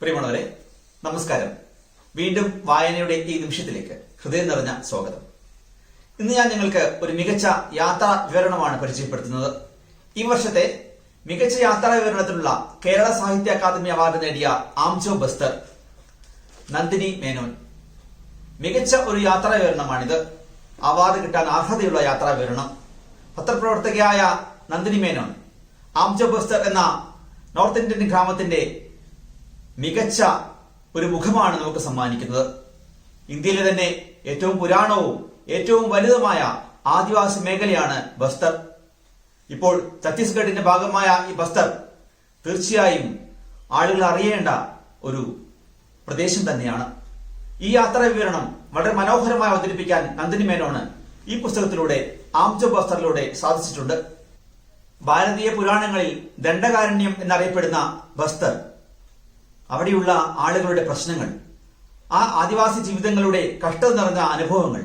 പ്രിയമുള്ളവരെ നമസ്കാരം. വീണ്ടും വായനയുടെ ഈ നിമിഷത്തിലേക്ക് ഹൃദയം നിറഞ്ഞ സ്വാഗതം. ഇന്ന് ഞാൻ നിങ്ങൾക്ക് ഒരു മികച്ച യാത്രാ വിവരണമാണ് പരിചയപ്പെടുത്തുന്നത്. ഈ വർഷത്തെ മികച്ച യാത്രാ വിവരണത്തിനുള്ള കേരള സാഹിത്യ അക്കാദമി അവാർഡ് നേടിയ ആംജോ ബസ്തർ നന്ദിനി മേനോൻ. മികച്ച ഒരു യാത്രാ വിവരണമാണിത്. അവാർഡ് കിട്ടാൻ അർഹതയുള്ള യാത്രാ വിവരണം. പത്രപ്രവർത്തകയായ നന്ദിനി മേനോൻ ആംജോ ബസ്തർ എന്ന നോർത്ത് ഇന്ത്യൻ ഗ്രാമത്തിന്റെ മികച്ച ഒരു മുഖമാണ് നമുക്ക് സമ്മാനിക്കുന്നത്. ഇന്ത്യയിലെ തന്നെ ഏറ്റവും പുരാണവും ഏറ്റവും വലുതുമായ ആദിവാസി മേഖലയാണ് ബസ്തർ. ഇപ്പോൾ ഛത്തീസ്ഗഡിന്റെ ഭാഗമായ ഈ ബസ്തർ തീർച്ചയായും ആളുകൾ അറിയേണ്ട ഒരു പ്രദേശം തന്നെയാണ്. ഈ യാത്ര വിവരണം വളരെ മനോഹരമായി അവതരിപ്പിക്കാൻ നന്ദിനി മേനോണ് ഈ പുസ്തകത്തിലൂടെ ആംജ ബസ്തറിലൂടെ സാധിച്ചിട്ടുണ്ട്. ഭാരതീയ പുരാണങ്ങളിൽ ദണ്ഡകാരണ്യം എന്നറിയപ്പെടുന്ന ബസ്തർ അവിടെയുള്ള ആളുകളുടെ പ്രശ്നങ്ങൾ ആ ആദിവാസി ജീവിതങ്ങളുടെ കഷ്ടത നിറഞ്ഞ അനുഭവങ്ങൾ.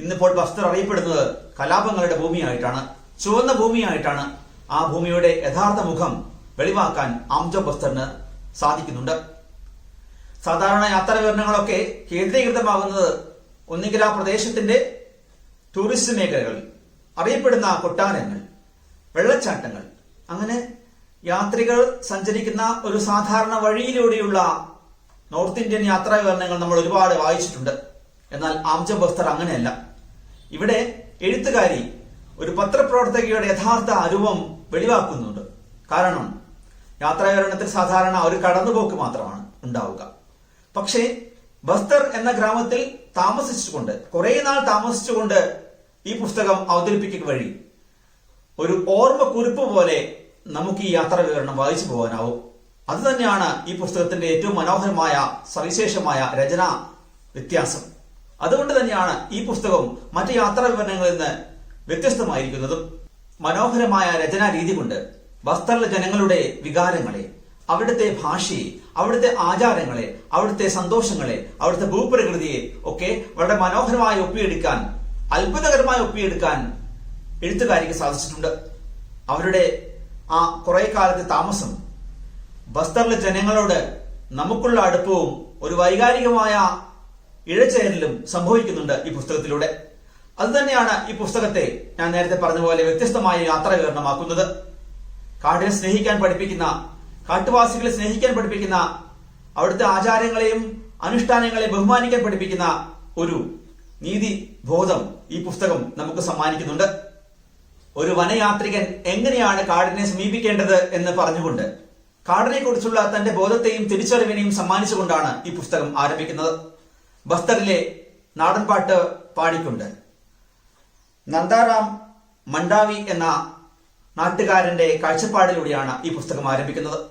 ഇന്നിപ്പോൾ ബസ്തർ അറിയപ്പെടുന്നത് കലാപങ്ങളുടെ ഭൂമിയായിട്ടാണ് ചുവന്ന ഭൂമിയായിട്ടാണ് ആ ഭൂമിയുടെ യഥാർത്ഥ മുഖം വെളിവാക്കാൻ ആംജോ ബസ്തറിന് സാധിക്കുന്നുണ്ട്. സാധാരണ യാത്രാ വിവരണങ്ങളൊക്കെ കേന്ദ്രീകൃതമാകുന്നത് ഒന്നുകിൽ ആ പ്രദേശത്തിന്റെ ടൂറിസ്റ്റ് മേഖലകൾ അറിയപ്പെടുന്ന കൊട്ടാരങ്ങൾ വെള്ളച്ചാട്ടങ്ങൾ അങ്ങനെ യാത്രികർ സഞ്ചരിക്കുന്ന ഒരു സാധാരണ വഴിയിലൂടെയുള്ള നോർത്ത് ഇന്ത്യൻ യാത്രാ വിവരണങ്ങൾ നമ്മൾ ഒരുപാട് വായിച്ചിട്ടുണ്ട്. എന്നാൽ ആംജ ബസ്തർ അങ്ങനെയല്ല. ഇവിടെ എഴുത്തുകാരി ഒരു പത്രപ്രവർത്തകയുടെ യഥാർത്ഥ രൂപം വെളിവാക്കുന്നുണ്ട്. കാരണം യാത്രാ വിവരണത്തിൽ സാധാരണ ഒരു കടന്നുപോക്ക് മാത്രമാണ് ഉണ്ടാവുക. പക്ഷേ ബസ്തർ എന്ന ഗ്രാമത്തിൽ താമസിച്ചുകൊണ്ട് കുറെ നാൾ താമസിച്ചുകൊണ്ട് ഈ പുസ്തകം അവതരിപ്പിക്കുക വഴി ഒരു ഓർമ്മ കുറിപ്പ് പോലെ നമുക്ക് ഈ യാത്രാ വിവരണം വായിച്ചു പോകാനാവും. അത് തന്നെയാണ് ഈ പുസ്തകത്തിന്റെ ഏറ്റവും മനോഹരമായ സവിശേഷമായ രചനാ വ്യത്യാസം. അതുകൊണ്ട് തന്നെയാണ് ഈ പുസ്തകം മറ്റ് യാത്രാ വിവരണങ്ങളിൽ നിന്ന് വ്യത്യസ്തമായിരിക്കുന്നതും. മനോഹരമായ രചനാ രീതി കൊണ്ട് ബസ്തറിലെ ജനങ്ങളുടെ വികാരങ്ങളെ അവിടുത്തെ ഭാഷയെ അവിടുത്തെ ആചാരങ്ങളെ അവിടുത്തെ സന്തോഷങ്ങളെ അവിടുത്തെ ഭൂപ്രകൃതിയെ ഒക്കെ വളരെ മനോഹരമായി ഒപ്പിയെടുക്കാൻ അത്ഭുതകരമായി ഒപ്പിയെടുക്കാൻ എഴുത്തുകാരിക്ക് സാധിച്ചിട്ടുണ്ട്. അവരുടെ ആ കുറെ കാലത്തെ താമസം. ബസ്തറിലെ ജനങ്ങളോട് നമുക്കുള്ള അടുപ്പവും ഒരു വൈകാരികമായ ഇഴചേരലും സംഭവിക്കുന്നുണ്ട് ഈ പുസ്തകത്തിലൂടെ. അതുതന്നെയാണ് ഈ പുസ്തകത്തെ ഞാൻ നേരത്തെ പറഞ്ഞ പോലെ വ്യത്യസ്തമായ യാത്ര വിവരണമാക്കുന്നത് കാടിനെ സ്നേഹിക്കാൻ പഠിപ്പിക്കുന്ന കാട്ടുവാസികളെ സ്നേഹിക്കാൻ പഠിപ്പിക്കുന്ന അവിടുത്തെ ആചാരങ്ങളെയും അനുഷ്ഠാനങ്ങളെ ബഹുമാനിക്കാൻ പഠിപ്പിക്കുന്ന ഒരു നീതി ബോധം ഈ പുസ്തകം നമുക്ക് സമ്മാനിക്കുന്നുണ്ട്. ഒരു വനയാത്രികൻ എങ്ങനെയാണ് കാടിനെ സമീപിക്കേണ്ടത് എന്ന് പറഞ്ഞുകൊണ്ട് കാടിനെ കുറിച്ചുള്ള തന്റെ ബോധത്തെയും തിരിച്ചറിവിനെയും സമ്മാനിച്ചുകൊണ്ടാണ് ഈ പുസ്തകം ആരംഭിക്കുന്നത്. ബസ്തറിലെ നാടൻപാട്ട് പാടിക്കൊണ്ട്. നന്ദാറാം മണ്ടാവി എന്ന നാട്ടുകാരന്റെ കാഴ്ചപ്പാടിലൂടെയാണ് ഈ പുസ്തകം ആരംഭിക്കുന്നത്.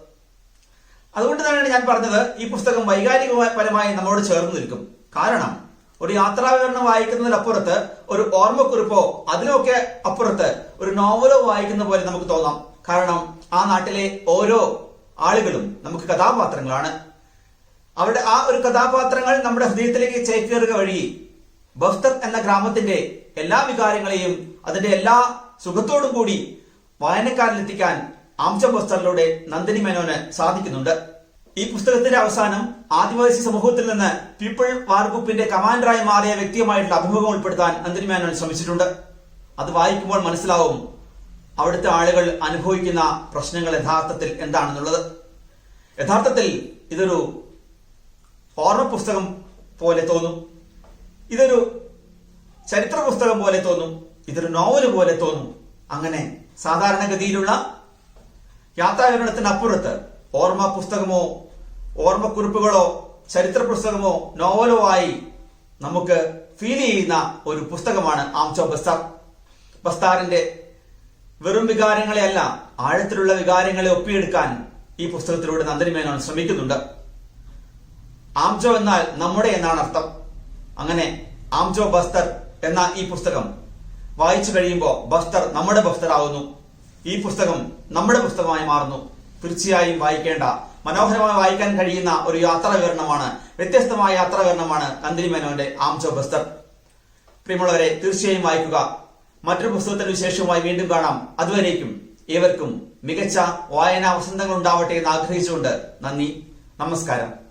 അതുകൊണ്ട് തന്നെയാണ് ഞാൻ പറഞ്ഞത് ഈ പുസ്തകം വൈകാരികപരമായി നമ്മോട് ചേർന്ന് നിൽക്കും കാരണം ഒരു യാത്രാവിവരണം വായിക്കുന്നതിനപ്പുറത്ത് ഒരു ഓർമ്മക്കുറിപ്പോ അതിലൊക്കെ അപ്പുറത്ത് ഒരു നോവലോ വായിക്കുന്ന പോലെ നമുക്ക് തോന്നാം. കാരണം ആ നാട്ടിലെ ഓരോ ആളുകളും നമുക്ക് കഥാപാത്രങ്ങളാണ്. അവരുടെ ആ ഒരു കഥാപാത്രങ്ങൾ നമ്മുടെ ഹൃദയത്തിലേക്ക് ചേക്കേറുക വഴി ബഫ്തർ എന്ന ഗ്രാമത്തിന്റെ എല്ലാ വികാരങ്ങളെയും അതിന്റെ എല്ലാ സുഖത്തോടും കൂടി വായനക്കാരിലെത്തിക്കാൻ ആംച ബസ്തറിലൂടെ നന്ദിനി മേനോന് സാധിക്കുന്നുണ്ട്. ഈ പുസ്തകത്തിന്റെ അവസാനം ആദിവാസി സമൂഹത്തിൽ നിന്ന് പീപ്പിൾ വാർഗ്രൂപ്പിന്റെ കമാൻഡറായി മാറിയ വ്യക്തിയുമായിട്ടുള്ള അഭിമുഖം ഉൾപ്പെടുത്താൻ അന്തരി മേനോൻ ശ്രമിച്ചിട്ടുണ്ട്. അത് വായിക്കുമ്പോൾ മനസ്സിലാവും അവിടുത്തെ ആളുകൾ അനുഭവിക്കുന്ന പ്രശ്നങ്ങൾ യഥാർത്ഥത്തിൽ എന്താണെന്നുള്ളത്. യഥാർത്ഥത്തിൽ ഇതൊരു ഓർമ്മ പുസ്തകം പോലെ തോന്നും. ഇതൊരു ചരിത്ര പുസ്തകം പോലെ തോന്നും. ഇതൊരു നോവൽ പോലെ തോന്നും. അങ്ങനെ സാധാരണഗതിയിലുള്ള യാത്രാവിവരണത്തിനപ്പുറത്ത് ഓർമ്മ പുസ്തകമോ ഓർമ്മക്കുറിപ്പുകളോ ചരിത്ര പുസ്തകമോ നോവലോ ആയി നമുക്ക് ഫീൽ ചെയ്യുന്ന ഒരു പുസ്തകമാണ് ആംചോ ബസ്താർ ബസ്താറിന്റെ വെറും വികാരങ്ങളെയല്ല ആഴത്തിലുള്ള വികാരങ്ങളെ ഒപ്പിയെടുക്കാൻ ഈ പുസ്തകത്തിലൂടെ നന്ദനി മേനോൻ ശ്രമിക്കുന്നുണ്ട്. ആംജോ എന്നാൽ നമ്മുടെ എന്നാണ് അർത്ഥം. അങ്ങനെ ആംജോ ബസ്തർ എന്ന ഈ പുസ്തകം വായിച്ചു കഴിയുമ്പോൾ ബസ്തർ നമ്മുടെ ബസ്തർ ആവുന്നു. ഈ പുസ്തകം നമ്മുടെ പുസ്തകമായി മാറുന്നു. തീർച്ചയായും വായിക്കേണ്ട മനോഹരമായി വായിക്കാൻ കഴിയുന്ന ഒരു യാത്രാ വിവരണമാണ് വ്യത്യസ്തമായ യാത്രാ വിവരണമാണ് നന്ദിനി മേനോന്റെ ആംജോ ബസ്തർ പ്രിയമുള്ളവരെ തീർച്ചയായും വായിക്കുക. മറ്റൊരു പുസ്തകത്തിന് വിശേഷവുമായി വീണ്ടും കാണാം. അതുവരേക്കും ഏവർക്കും മികച്ച വായനാ വസന്തങ്ങൾ ഉണ്ടാവട്ടെ എന്ന് ആഗ്രഹിച്ചുകൊണ്ട് നന്ദി. നമസ്കാരം.